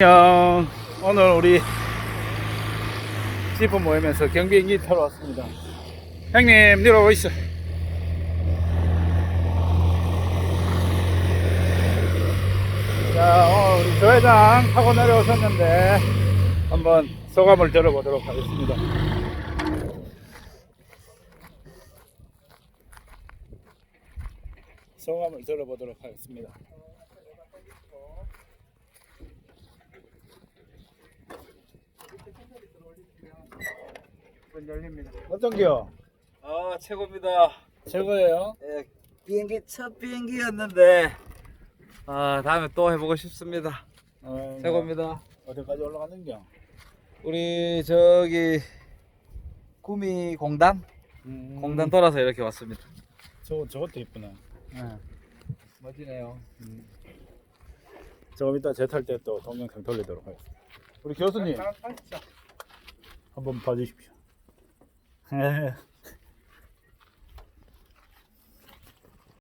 안녕. 오늘 우리 지프 모임에서 경비행기 타러 왔습니다. 형님, 내려오고 있어. 자, 오늘 우리 조 회장 타고 내려오셨는데 한번 소감을 들어보도록 하겠습니다. 소감을 들어보도록 하겠습니다. 문 열립니다. 어떤겨? 아 최고입니다. 최고예요. 예, 비행기 첫 비행기였는데 아 다음에 또 해보고 싶습니다. 어, 최고입니다. 어디까지 올라가는겨? 우리 저기 구미 공단 음, 공단 돌아서 이렇게 왔습니다. 저거 저것도 이쁘네. 멋지네요. 조금 이따 제탈때 또 동영상 돌리도록 하겠습니다. 우리 교수님 한번 봐주십시오. 哎。